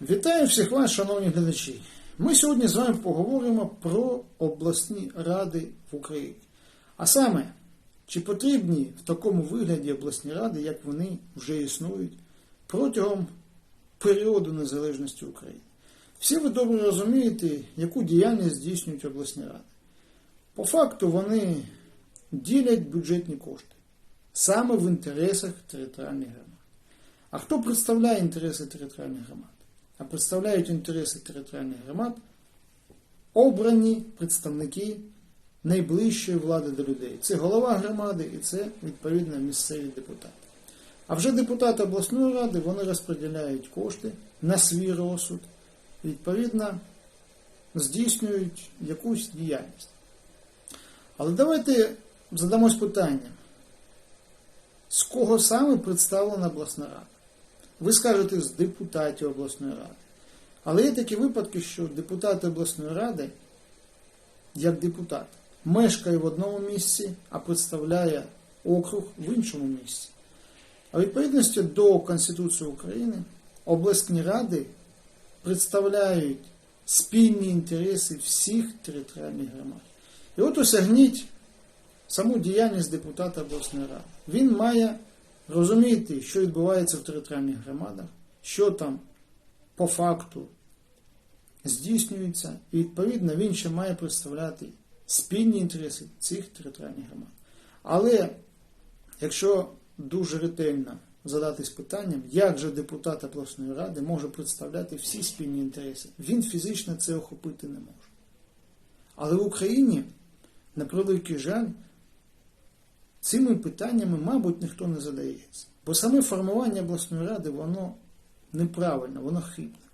Вітаю всіх вас, шановні глядачі. Ми сьогодні з вами поговоримо про обласні ради в Україні. А саме, чи потрібні в такому вигляді обласні ради, як вони вже існують протягом періоду незалежності України. Всі ви добре розумієте, яку діяльність здійснюють обласні ради. По факту вони ділять бюджетні кошти саме в інтересах територіальних громад. А хто представляє інтереси територіальних громад? А представляють інтереси територіальних громад обрані представники найближчої влади до людей. Це голова громади і це відповідно місцеві депутати. А вже депутати обласної ради вони розподіляють кошти на свій розсуд, відповідно, здійснюють якусь діяльність. Але давайте задамось питанням, з кого саме представлена обласна рада? Ви скажете з депутатів обласної ради. Але є такі випадки, що депутат обласної ради, як депутат, мешкає в одному місці, а представляє округ в іншому місці. А відповідності до Конституції України обласні ради представляють спільні інтереси всіх територіальних громад. І от осягніть саму діяльність депутата обласної ради. Він має розуміти, що відбувається в територіальних громадах, що там по факту здійснюється, і відповідно він ще має представляти спільні інтереси цих територіальних громад. Але якщо дуже ретельно задатись питанням, як же депутат обласної ради може представляти всі спільні інтереси, він фізично це охопити не може. Але в Україні, на превеликий жаль, цими питаннями, мабуть, ніхто не задається. Бо саме формування обласної ради, воно неправильне, воно хибне.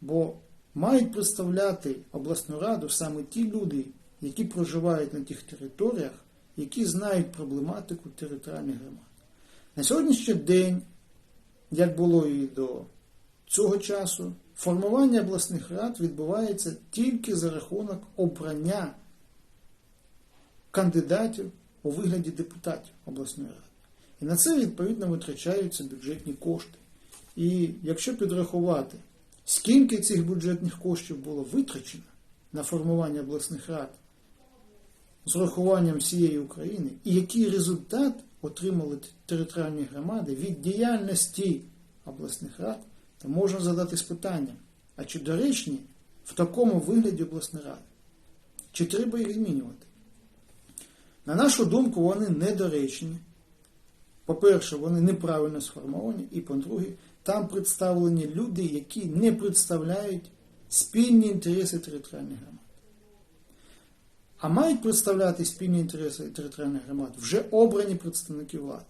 Бо мають представляти обласну раду саме ті люди, які проживають на тих територіях, які знають проблематику територіальних громад. На сьогоднішній день, як було і до цього часу, формування обласних рад відбувається тільки за рахунок обрання кандидатів у вигляді депутатів обласної ради. І на це відповідно витрачаються бюджетні кошти. І якщо підрахувати, скільки цих бюджетних коштів було витрачено на формування обласних рад з урахуванням всієї України, і який результат отримали територіальні громади від діяльності обласних рад, то можна задатись питанням, а чи доречні в такому вигляді обласні ради? Чи треба їх змінювати? На нашу думку, вони недоречні. По-перше, вони неправильно сформовані, і по-друге, там представлені люди, які не представляють спільні інтереси територіальних громад. А мають представляти спільні інтереси територіальних громад вже обрані представники влади.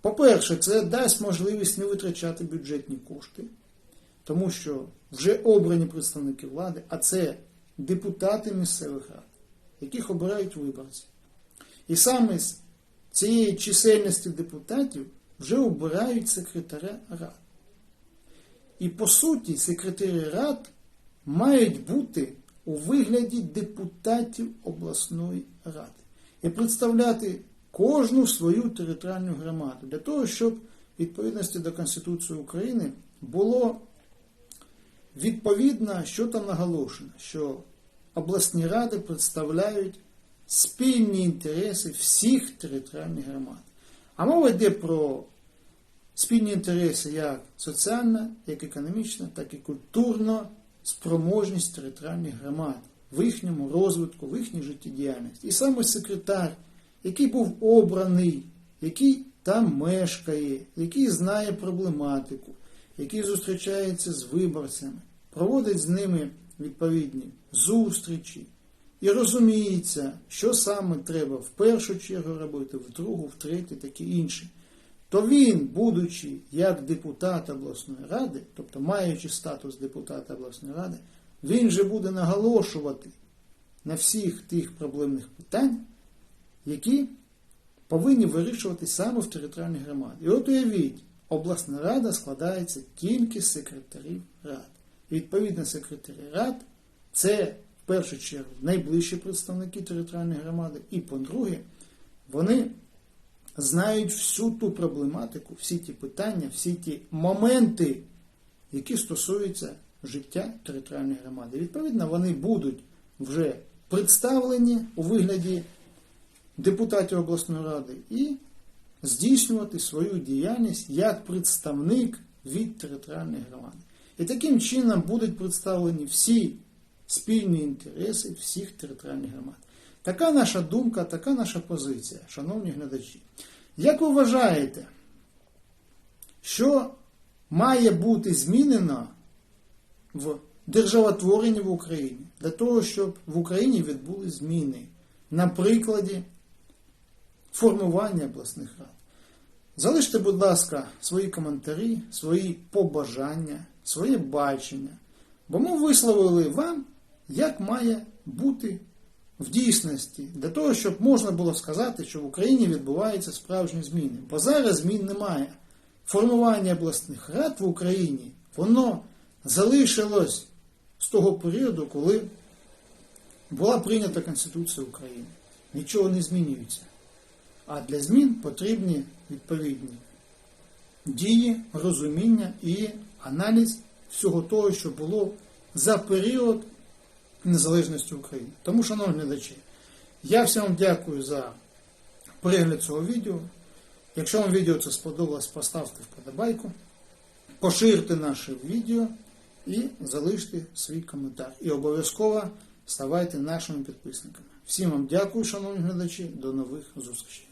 По-перше, це дасть можливість не витрачати бюджетні кошти, тому що вже обрані представники влади, а це депутати місцевих рад, яких обирають виборці. І саме з цієї чисельності депутатів вже обирають секретаря рад. І по суті, секретарі рад мають бути у вигляді депутатів обласної ради і представляти кожну свою територіальну громаду для того, щоб відповідності до Конституції України було відповідно, що там наголошено, що обласні ради представляють спільні інтереси всіх територіальних громад. А мова йде про спільні інтереси як соціальна, як економічна, так і культурна спроможність територіальних громад в їхньому розвитку, в їхній життєдіяльності. І саме секретар, який був обраний, який там мешкає, який знає проблематику, який зустрічається з виборцями, проводить з ними відповідні зустрічі. І розуміється, що саме треба в першу чергу робити, в другу, в третю, таке інше. То він, будучи як депутат обласної ради, тобто маючи статус депутата обласної ради, він же буде наголошувати на всіх тих проблемних питань, які повинні вирішувати саме в територіальній громаді. І от уявіть, обласна рада складається тільки з секретарів рад. І відповідно секретарі рад це в першу чергу найближчі представники територіальної громади, і по-друге, вони знають всю ту проблематику, всі ті питання, всі ті моменти, які стосуються життя територіальної громади. Відповідно, вони будуть вже представлені у вигляді депутатів обласної ради і здійснювати свою діяльність як представник від територіальної громади. І таким чином будуть представлені всі спільні інтереси всіх територіальних громад. Така наша думка, така наша позиція, шановні глядачі. Як ви вважаєте, що має бути змінено в державотворенні в Україні для того, щоб в Україні відбули зміни на прикладі формування обласних рад? Залиште, будь ласка, свої коментарі, свої побажання, своє бачення, бо ми висловили вам, як має бути в дійсності, для того, щоб можна було сказати, що в Україні відбуваються справжні зміни. Бо зараз змін немає. Формування обласних рад в Україні, воно залишилось з того періоду, коли була прийнята Конституція України. Нічого не змінюється. А для змін потрібні відповідні дії, розуміння і аналіз всього того, що було за період незалежності України. Тому, шановні глядачі, я всім дякую за перегляд цього відео. Якщо вам відео це сподобалось, поставте вподобайку, поширте наше відео і залиште свій коментар. І обов'язково ставайте нашими підписниками. Всім вам дякую, шановні глядачі, до нових зустрічей.